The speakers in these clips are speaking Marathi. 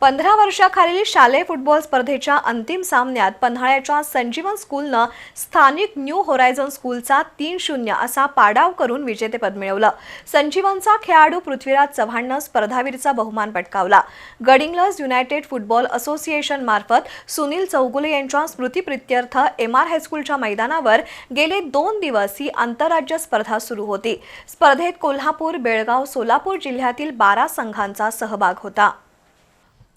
पंधरा वर्षाखालील शालेय फुटबॉल स्पर्धेच्या अंतिम सामन्यात पन्हाळ्याच्या संजीवन स्कूलनं स्थानिक न्यू होरायझन स्कूलचा तीन शून्य असा पाडाव करून विजेतेपद मिळवलं. संजीवनचा खेळाडू पृथ्वीराज चव्हाणनं स्पर्धावीरचा बहुमान पटकावला. गडिंग्लज युनायटेड फुटबॉल असोसिएशन मार्फत सुनील चौगुले यांच्या स्मृतीप्रित्यर्थ एम आर हायस्कूलच्या मैदानावर गेले दोन दिवस ही आंतरराज्य स्पर्धा सुरू होती. स्पर्धेत कोल्हापूर बेळगाव सोलापूर जिल्ह्यातील बारा संघांचा सहभाग होता.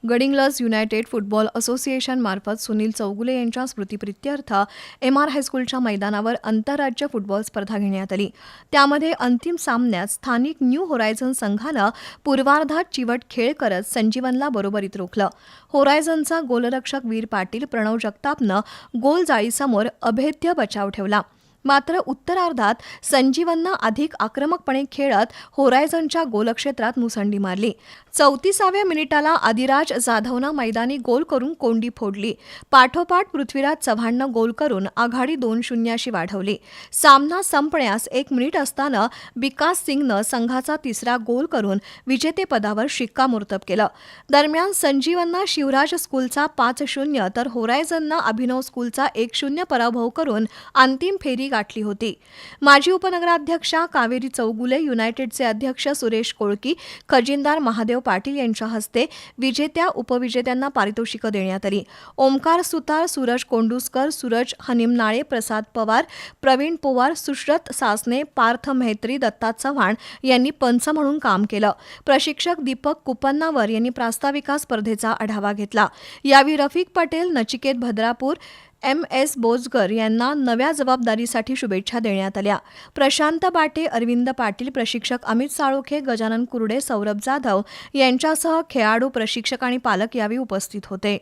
गडिंग्लज युनायटेड फुटबॉल असोसिएशनमार्फत सुनील चौगुले यांच्या स्मृतीप्रित्यर्थ एम आर हायस्कूलच्या मैदानावर आंतरराज्य फुटबॉल स्पर्धा घेण्यात आली. त्यामध्ये अंतिम सामन्यात स्थानिक न्यू होरायझन संघानं पूर्वार्धात चिवट खेळ करत संजीवनला बरोबरीत रोखलं. होरायझनचा गोलरक्षक वीर पाटील प्रणव जगतापनं गोल जाळीसमोर अभेद्य बचाव ठेवला. मात्र उत्तरार्धात संजीवननं अधिक आक्रमकपणे खेळत होरायझनच्या गोलक्षेत्रात मुसंडी मारली. चौतीसाव्या मिनिटाला आदिराज जाधवनं मैदानी गोल करून कोंडी फोडली. पाठोपाठ पृथ्वीराज चव्हाणनं गोल करून आघाडी दोन शून्याशी वाढवली. सामना संपण्यास एक मिनिट असताना विकास सिंगनं संघाचा तिसरा गोल करून विजेतेपदावर शिक्कामोर्तब केलं. दरम्यान संजीवननं शिवराज स्कूलचा पाच शून्य तर होरायझननं अभिनव स्कूलचा एक शून्य पराभव करून अंतिम फेरी गाठली होती. माजी उपनगराध्यक्षा कावेरी चौगुले युनायटेडचे अध्यक्ष सुरेश कोळकी खजिनदार महादेव पाटील यांच्या हस्ते विजेत्या उपविजेत्यांना पारितोषिकं देण्यात आली. ओमकार सुतार सूरज कोंडुसकर सूरज हनिमनाळे प्रसाद पवार प्रवीण पोवार सुश्रत सासने पार्थ म्हेत्री दत्ता चव्हाण यांनी पंच म्हणून काम केलं. प्रशिक्षक दीपक कुपन्नावर यांनी प्रास्ताविका स्पर्धेचा आढावा घेतला. यावेळी रफिक पटेल नचिकेत भद्रापूर एम एस बोजकर यांना नव्या जबाबदारीसाठी शुभेच्छा देण्यात आल्या. प्रशांत बाटे अरविंद पाटील प्रशिक्षक अमित साळोखे गजानन कुर्डे सौरभ जाधव यांच्यासह खेळाडू प्रशिक्षक आणि पालक यावेळी उपस्थित होते.